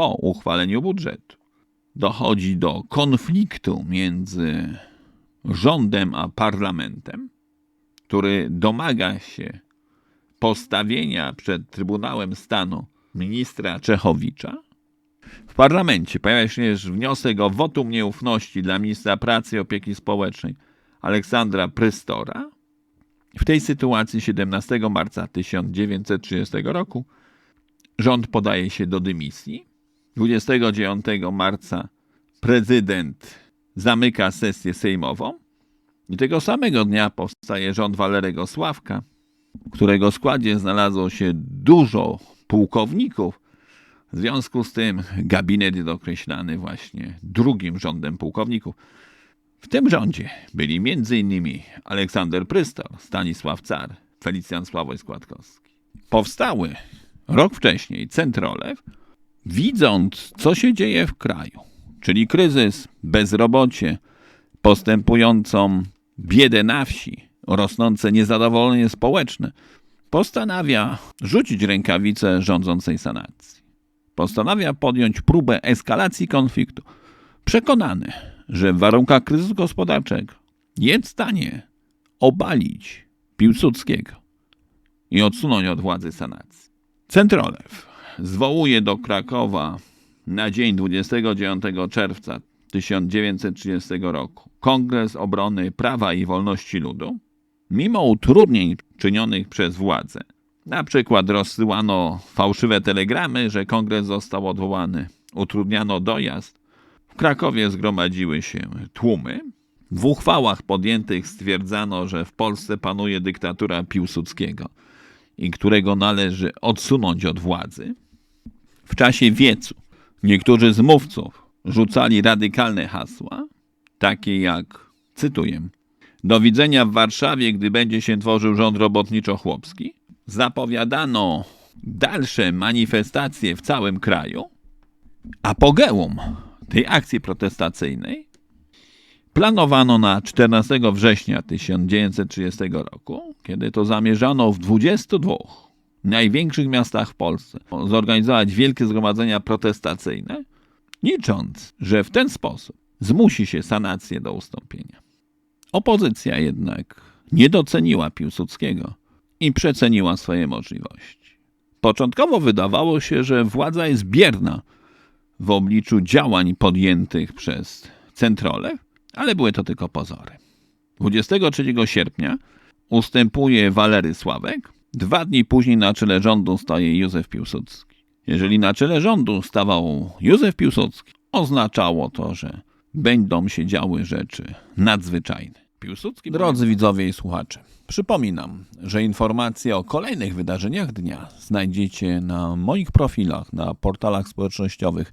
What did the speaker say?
po uchwaleniu budżetu. Dochodzi do konfliktu między rządem a parlamentem, który domaga się postawienia przed Trybunałem Stanu ministra Czechowicza. W parlamencie pojawia się też wniosek o wotum nieufności dla ministra pracy i opieki społecznej Aleksandra Prystora. W tej sytuacji 17 marca 1930 roku rząd podaje się do dymisji. 29 marca prezydent zamyka sesję sejmową i tego samego dnia powstaje rząd Walerego Sławka, w którego składzie znalazło się dużo pułkowników. W związku z tym gabinet jest określany właśnie drugim rządem pułkowników. W tym rządzie byli m.in. Aleksander Prystor, Stanisław Car, Felicjan Sławoj Składkowski. Powstały rok wcześniej Centrolew, widząc co się dzieje w kraju, czyli kryzys, bezrobocie, postępującą biedę na wsi, rosnące niezadowolenie społeczne, postanawia rzucić rękawice rządzącej sanacji. Postanawia podjąć próbę eskalacji konfliktu. Przekonany, że w warunkach kryzysu gospodarczego jest w stanie obalić Piłsudskiego i odsunąć od władzy sanacji. Centrolew zwołuje do Krakowa na dzień 29 czerwca 1930 roku Kongres Obrony Prawa i Wolności Ludu, mimo utrudnień czynionych przez władze, na przykład rozsyłano fałszywe telegramy, że kongres został odwołany, utrudniano dojazd, w Krakowie zgromadziły się tłumy. W uchwałach podjętych stwierdzano, że w Polsce panuje dyktatura Piłsudskiego którego należy odsunąć od władzy. W czasie wiecu niektórzy z mówców rzucali radykalne hasła, takie jak, cytuję, do widzenia w Warszawie, gdy będzie się tworzył rząd robotniczo-chłopski. Zapowiadano dalsze manifestacje w całym kraju. Apogeum tej akcji protestacyjnej planowano na 14 września 1930 roku, kiedy to zamierzano w 22 największych miastach w Polsce zorganizować wielkie zgromadzenia protestacyjne, licząc, że w ten sposób zmusi się sanację do ustąpienia. Opozycja jednak nie doceniła Piłsudskiego i przeceniła swoje możliwości. Początkowo wydawało się, że władza jest bierna w obliczu działań podjętych przez Centrole, ale były to tylko pozory. 23 sierpnia ustępuje Walery Sławek. Dwa dni później na czele rządu staje Józef Piłsudski. Jeżeli na czele rządu stawał Józef Piłsudski, oznaczało to, że będą się działy rzeczy nadzwyczajne. Piłsudski Drodzy widzowie i słuchacze, przypominam, że informacje o kolejnych wydarzeniach dnia znajdziecie na moich profilach na portalach społecznościowych